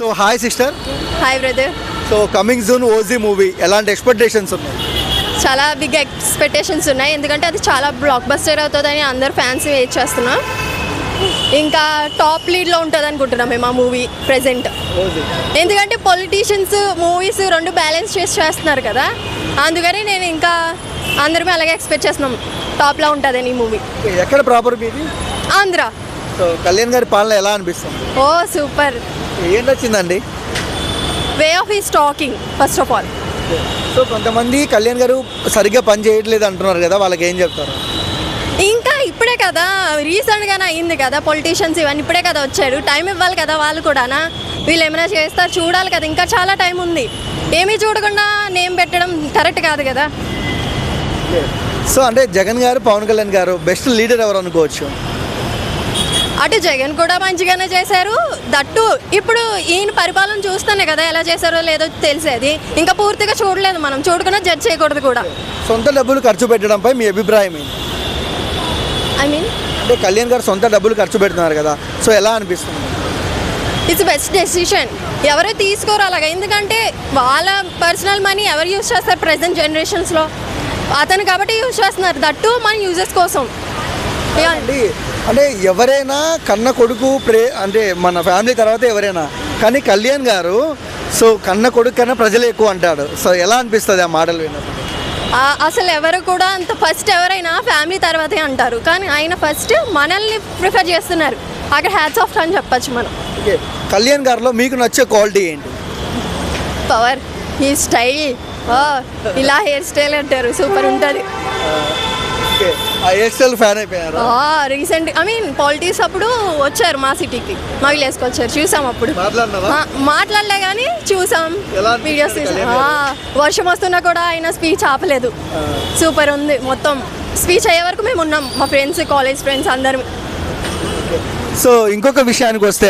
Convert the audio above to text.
So hi sister hi brother so coming June OG movie ఎలాంటి expectations ఉన్నాయి? చాలా big expectations ఉన్నాయి. ఎందుకంటే అది చాలా బ్లాక్ బస్టర్ అవుతుందని అందరు ఫ్యాన్స్ వెయిట్ చేస్తున్నాం. ఇంకా టాప్ లీడ్లో ఉంటుంది అనుకుంటున్నాం మేము ఆ మూవీ ప్రెసెంట్ ఎందుకంటే పొలిటీషియన్స్ మూవీస్ రెండు బ్యాలెన్స్ చేసి చేస్తున్నారు కదా. అందుకని నేను ఇంకా అందరమే అలాగే ఎక్స్పెక్ట్ చేస్తున్నాం. టాప్లో ఉంటుందని ఈ మూవీ ఎక్కడ ప్రాపర్ మీది? ఆంధ్ర. సో కళ్యాణ్ గారి పాలన ఎలా అనిపిస్తుంది? ఓ సూపర్. ఏం నచ్చిందండి way of is talking first of all so కొంతమంది కళ్యాణ్ గారు సరిగ్గా పని చేయట్లేదు అంటున్నారు కదా వాళ్ళకి ఏం చెప్తారు? ఇంకా ఇప్పుడే కదా రీసెంట్గానే అయింది కదా పొలిటీషియన్స్ ఇవన్నీ ఇప్పుడే కదా వచ్చారు. టైం ఇవ్వాలి కదా వాళ్ళు కూడానా? వీళ్ళు ఏమైనా చేస్తారు? చూడాలి కదా ఇంకా చాలా టైం ఉంది. ఏమీ చూడకుండా నేమ్ పెట్టడం కరెక్ట్ కాదు కదా. సో అంటే జగన్ గారు పవన్ కళ్యాణ్ గారు బెస్ట్ లీడర్ ఎవరు అనుకోవచ్చు? అటు జగన్ కూడా మంచిగానే చేశారు. దట్టు ఇప్పుడు ఈయన పరిపాలన చూస్తేనే కదా ఎలా చేశారో లేదో తెలిసేది. ఇంకా పూర్తిగా చూడలేదు మనం. చూడకుండా జడ్జ్ చేయకూడదు కూడా. సొంత డబ్బులు ఖర్చు పెట్టడంపై మీ అభిప్రాయం ఏంటి? ఐ మీన్ అంటే కళ్యాణ్ గారు సొంత డబ్బులు ఖర్చు పెడుతున్నారు కదా. సో ఎలా అనిపిస్తుంది? ఇట్స్ బెస్ట్ డెసిషన్ ఎవరు తీసుకోరు అలాగా. ఎందుకంటే వాళ్ళ పర్సనల్ మనీ ఎవరు యూజ్ చేస్తారు ప్రజెంట్ జనరేషన్స్లో అతను కాబట్టి యూజ్ చేస్తున్నారు. దట్టు మన యూజెస్ కోసం. అండి అంటే ఎవరైనా కన్న కొడుకు ప్రే అంటే మన ఫ్యామిలీ తర్వాత ఎవరైనా కానీ కళ్యాణ్ గారు సో కన్న కొడుకు కన్నా ప్రజలు ఎక్కువ అంటాడు. సో ఎలా అనిపిస్తుంది ఆ మాటలు విన్నప్పుడు? అసలు ఎవరు కూడా అంత ఫస్ట్ ఎవరైనా ఫ్యామిలీ తర్వాతే అంటారు. కానీ ఆయన ఫస్ట్ మనల్ని ప్రిఫర్ చేస్తున్నారు. అక్కడ హ్యాట్స్ ఆఫ్ అని చెప్పచ్చు మనం. ఓకే. కళ్యాణ్ గారిలో మీకు నచ్చే క్వాలిటీ ఏంటి? పవర్ ఈ స్టైల్ ఇలా హెయిర్ స్టైల్ అంటారు. సూపర్ ఉంటుంది. ఓకే. ఆ హెయిర్ స్టైల్ ఫ్యాన్ అయిపోయారు? రీసెంట్ ఐ మీన్ పాలిటిక్స్ అప్పుడు వచ్చారు మా సిటీకి మా విలేజ్కి వచ్చారు. చూసాం అప్పుడు. మాట్లాడలే కానీ చూసాం. వీడియోస్ వర్షం వస్తున్నా కూడా ఆయన స్పీచ్ ఆపలేదు. సూపర్ ఉంది. మొత్తం స్పీచ్ అయ్యే వరకు మేము ఉన్నాం. మా ఫ్రెండ్స్ కాలేజ్ ఫ్రెండ్స్ అందరం. సో ఇంకొక విషయానికి వస్తే